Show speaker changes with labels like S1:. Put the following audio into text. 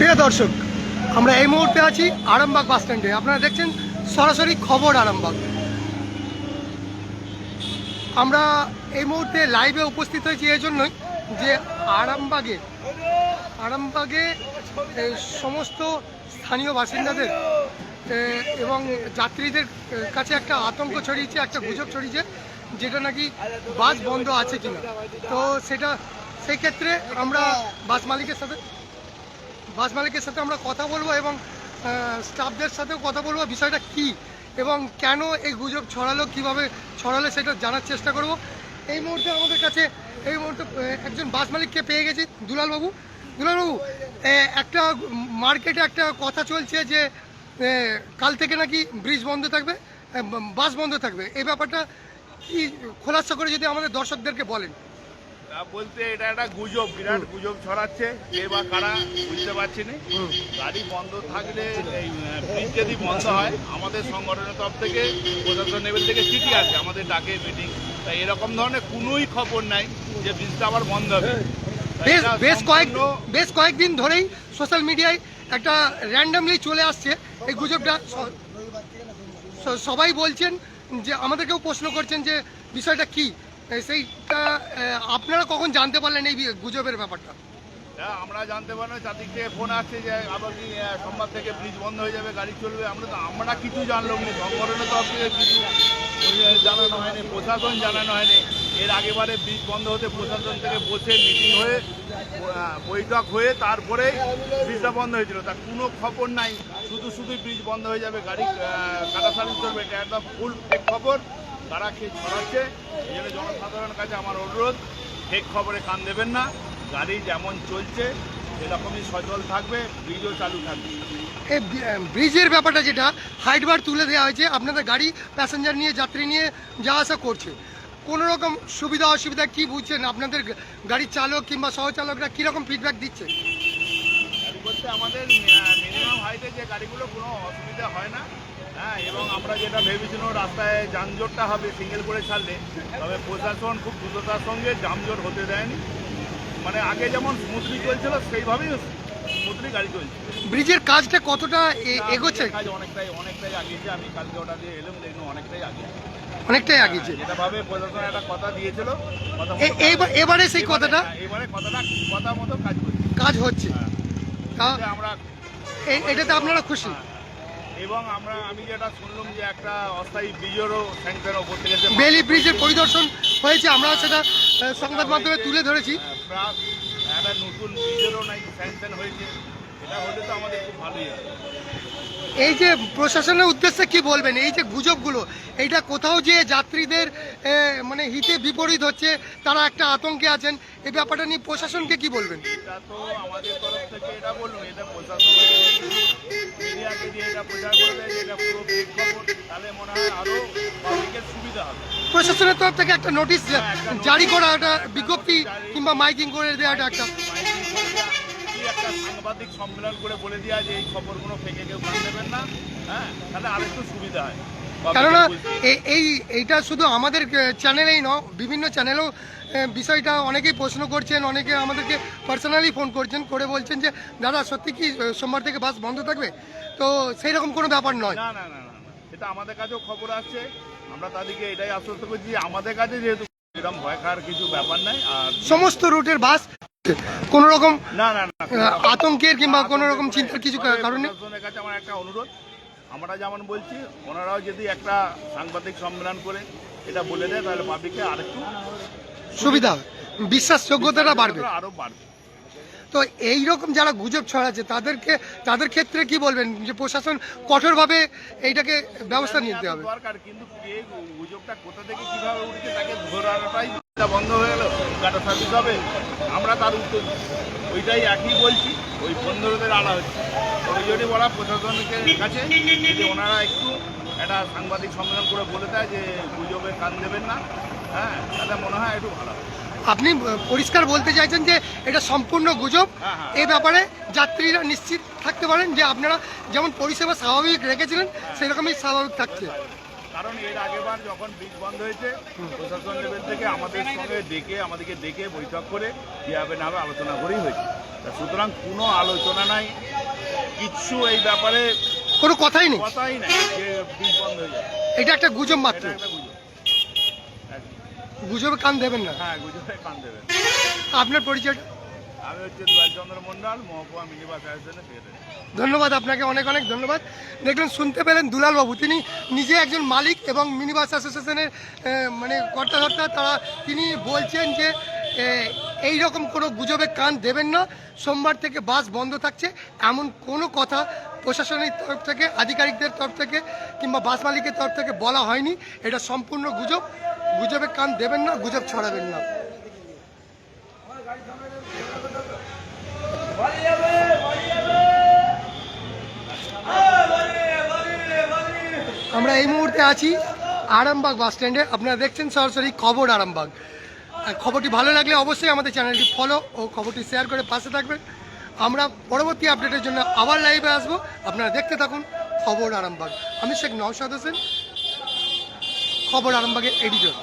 S1: প্রিয় দর্শক, আমরা এই মুহূর্তে আছি আরামবাগ বাস স্ট্যান্ডে। আপনারা দেখছেন সরাসরি খবর আরামবাগ। আমরা এই মুহূর্তে লাইভে উপস্থিত হয়েছি এই জন্যই যে আরামবাগে আরামবাগে সমস্ত স্থানীয় বাসিন্দাদের এবং যাত্রীদের কাছে একটা আতঙ্ক ছড়িয়েছে, একটা গুজব ছড়িয়েছে, যেটা নাকি বাস বন্ধ আছে কিনা। তো সেটা সেই ক্ষেত্রে আমরা বাস মালিকের সাথে বাস মালিকের সাথে আমরা কথা বলব এবং স্টাফদের সাথেও কথা বলব বিষয়টা কি এবং কেন এই গুজব ছড়ালো, কীভাবে ছড়ালো সেটা জানার চেষ্টা করব। এই মুহূর্তে আমাদের কাছে, এই মুহূর্তে একজন বাস মালিককে পেয়ে গেছি, দুলালবাবু। দুলালবাবু একটা মার্কেটে একটা কথা চলছে যে কাল থেকে নাকি ব্রিজ বন্ধ থাকবে বাস বন্ধ থাকবে। এই ব্যাপারটা কি খোলাসা করে যদি আমাদের দর্শকদেরকে বলেন।
S2: তা বলতে এটা একটা গুজব বিরাট গুজব ছড়াচ্ছে। কে বা কারা বুঝতে পারছি না। গাড়ি বন্ধ থাকলে এই ব্রিজ যদি বন্ধ হয় আমাদের সংগঠনের তরফ থেকে প্রশাসন লেভেল থেকে চিঠি আছে আমাদের ডাকে মিটিং তাই এরকম ধরনের কোনোই খবর নাই যে ব্রিজটা আবার বন্ধ হবে।
S1: বেশ বেশ কয়েক বেশ কয়েকদিন ধরেই সোশ্যাল মিডিয়ায় একটা র্যান্ডামলি চলে আসছে। এই গুজবটা সবাই বলছেন যে আমাদেরকেও প্রশ্ন করছেন যে বিষয়টা কি? এ, এ, আপনারা কখন জানতে পারলেন এই গুজবের ব্যাপারটা?
S2: আমরা জানতে পারি না চারদিক থেকে ফোন আসছে যে কি সোমবার থেকে ব্রিজ বন্ধ হয়ে যাবে গাড়ি চলবে। আমরা তো আমরা কিছু জানলাম না। সংগঠনের তরফ থেকে কিছু জানানো হয়নি প্রশাসন জানানো হয়নি। এর আগেবারে ব্রিজ বন্ধ হতে প্রশাসন থেকে বসে মিটিং হয়ে বৈঠক হয়ে তারপরে ব্রিজটা বন্ধ হয়েছিল। তার কোনো খবর নাই। শুধু শুধু ব্রিজ বন্ধ হয়ে যাবে গাড়ি কাটা সার্ভিস চলবে। এটা একদম ফুল খবর। তারা খেয়ে ছড়াচ্ছে, এই জন্য জনসাধারণের কাছে আমার অনুরোধ, ফেক খবরে কান দেবেন না, গাড়ি যেমন চলছে এরকমই সচল থাকবে, ব্রিজও চালু থাকবে।
S1: এই ব্রিজের ব্যাপারটা যেটা হাইট বার তুলে দেওয়া হয়েছে, আপনাদের গাড়ি প্যাসেঞ্জার নিয়ে, যাত্রী নিয়ে যাওয়া আসা করছে। কোনো রকম সুবিধা অসুবিধা কি বুঝছেন? আপনাদের গাড়ির চালক কিংবা সহচালকরা কীরকম ফিডব্যাক দিচ্ছে?
S2: বলতে আমাদের মিনিমাম হাইটে যে গাড়িগুলো কোনো অসুবিধা হয় না। হ্যাঁ এবং আমরা যেটা ভেবেছিলাম রাস্তায় যানজটটা হবে সিঙ্গেল করে ছাড়লে তবে প্রশাসন খুব দ্রুততার সঙ্গে যানজট হতে দেয়নি। মানে আগে যেমন স্মুথলি চলছিল সেইভাবেই স্মুথলি গাড়ি চলছে।
S1: ব্রিজের কাজটা কতটা এগোচ্ছে?
S2: কাজ অনেকটাই অনেকটাই আগিয়েছে। আমি কালকে ওটা দিয়ে এলাম দেখুন অনেকটাই আগে
S1: অনেকটাই আগিয়েছে।
S2: যেটা ভাবে প্রশাসন একটা কথা দিয়েছিল
S1: এবারে সেই কথাটা?
S2: হ্যাঁ, এবারে কথাটা কথা মতো কাজ
S1: কাজ হচ্ছে।
S2: হ্যাঁ।
S1: তা
S2: আমরা
S1: এটাতে আপনারা খুশি।
S2: হ্যাঁ। এবং আমরা আমি যেটা শুনলাম যে একটা অস্থায়ী ব্রিজেরও স্যাংশন ওপর থেকে
S1: বেলি ব্রিজের পরিদর্শন হয়েছে আমরা সেটা আহ, সংবাদ মাধ্যমে তুলে ধরেছি।
S2: হ্যাঁ, একটা নতুন ব্রিজেরও নাই স্যাংশন হয়েছে। এটা হলে তো আমাদের খুব ভালোই হবে
S1: এই যে প্রশাসনের উদ্দেশ্যে কি বলবেন? এই যে গুজবগুলো এইটা কোথাও যে যাত্রীদের মানে হিতে বিপরীত হচ্ছে তারা একটা আতঙ্কে আছেন এই ব্যাপারটা নিয়ে প্রশাসনকে কি বলবেন?
S2: এটা তো আমাদের তরফ থেকে এটা বলুন এটা মিডিয়াকে দিয়ে এটা প্রচার করবে এটা পুরো খবর তাহলে মনে হয় আরও পাবলিকের সুবিধা হবে।
S1: প্রশাসনের তরফ থেকে একটা নোটিশ জারি করা একটা বিজ্ঞপ্তি কিংবা মাইকিং করে দেওয়াটা একটা
S2: একটা সাংবাদিক সম্মেলন করে বলে দেওয়া যে এই খবরগুলো ফেকে কেউ কান দেবেন না হ্যাঁ? তাহলে আরেকটু সুবিধা হয়।
S1: কেননা এই এইটা শুধু আমাদের চ্যানেলেই নয় বিভিন্ন চ্যানেলেও বিষয়টা অনেকেই প্রশ্ন করছেন অনেকে আমাদেরকে পার্সোনালি ফোন করছেন করে বলছেন যে দাদা সত্যি কি সোমবার থেকে বাস বন্ধ থাকবে? তো সেই রকম কোনো ব্যাপার নয়।
S2: না না না না না। এটা আমাদের কাছেও খবর আসছে। আমরা তাদেরকে এটাই আশ্বস্ত করছি আমাদের কাছে যেহেতু এরকম ভয় খাওয়ার কিছু ব্যাপার নাই আর
S1: সমস্ত রুটের বাস কোনো রকম
S2: না না না
S1: আতঙ্কের কিংবা কোনো রকম চিন্তার কিছু কারণে?
S2: কাছে আমার একটা অনুরোধ। আমরা যেমন বলছি ওনারাও যদি একটা সাংবাদিক সম্মেলন করে এটা বলে দেয় তাহলে পাবলিককে আরেকটু
S1: সুবিধা হবে। বিশ্বাসযোগ্যতাটা বাড়বে।
S2: আরও বাড়বে।
S1: তো এই রকম যারা গুজব ছড়াচ্ছে তাদেরকে তাদের ক্ষেত্রে কি বলবেন? যে প্রশাসন কঠোরভাবে এইটাকে ব্যবস্থা নিতে হবে।
S2: দরকার কিন্তু গুজবটা কোথা থেকে কীভাবে উঠছে তাকে ধরাটাই বন্ধ হয়ে গেল গাটা সার্ভিস হবে আমরা তার উত্তর। ওইটাই একই বলছি ওই বন্ধুদের আড়া হচ্ছে ওই জন্যই বলা প্রশাসনের কাছে যে ওনারা একটু একটা সাংবাদিক সম্মেলন করে বলে দেয় যে গুজবে কান দেবেন না হ্যাঁ তাহলে মনে হয় একটু ভালো
S1: আপনি পরিষ্কার বলতে চাইছেন যে এটা সম্পূর্ণ গুজব?
S2: হ্যাঁ, হ্যাঁ।
S1: ব্যাপারে যাত্রীরা নিশ্চিত থাকতে পারেন যে আপনারা যেমন পরিষেবা স্বাভাবিক রেখেছিলেন সেরকমই স্বাভাবিক থাকছে।
S2: কারণ এর আগেবার যখন ব্রিজ বন্ধ হয়েছে প্রশাসন লেভেল থেকে আমাদের সঙ্গে ডেকে আমাদেরকে ডেকে বৈঠক করে কীভাবে না হবে আলোচনা করেই হয়েছে। তা সুতরাং কোনো আলোচনা নাই। কিচ্ছু এই ব্যাপারে
S1: কোনো কথাই নেই।
S2: কথাই নাই যে ব্রিজ বন্ধ হয়ে যাবে।
S1: এটা একটা গুজব মাত্র।
S2: এটা একটা গুজব। একদম।
S1: গুজবে কান দেবেন না।
S2: হ্যাঁ গুজবে কান দেবেন।
S1: আপনার পরিচয়টা ধন্যবাদ আপনাকে, অনেক অনেক ধন্যবাদ। দেখলেন, শুনতে পেলেন দুলালবাবু তিনি নিজে একজন মালিক এবং মিনিবাস অ্যাসোসিয়েশনের মানে কর্তাধর্তা তারা, তিনি বলছেন যে এই রকম কোনো গুজবে কান দেবেন না। সোমবার থেকে বাস বন্ধ থাকছে। এমন কোনো কথা প্রশাসনের তরফ থেকে, আধিকারিকদের তরফ থেকে কিংবা বাস মালিকের তরফ থেকে বলা হয়নি। এটা সম্পূর্ণ গুজব। গুজবে কান দেবেন না, গুজব ছড়াবেন না। আমরা এই মুহূর্তে আছি আরামবাগ বাস স্ট্যান্ডে। আপনারা দেখছেন সরাসরি খবর আরামবাগ। আর খবরটি ভালো লাগলে অবশ্যই আমাদের চ্যানেলটি ফলো ও খবরটি শেয়ার করে পাশে থাকবেন। আমরা পরবর্তী আপডেটের জন্য আবার লাইভে আসব। আপনারা দেখতে থাকুন খবর আরামবাগ। আমি শেখ নওশাদ হোসেন, খবর আরামবাগের এডিটর।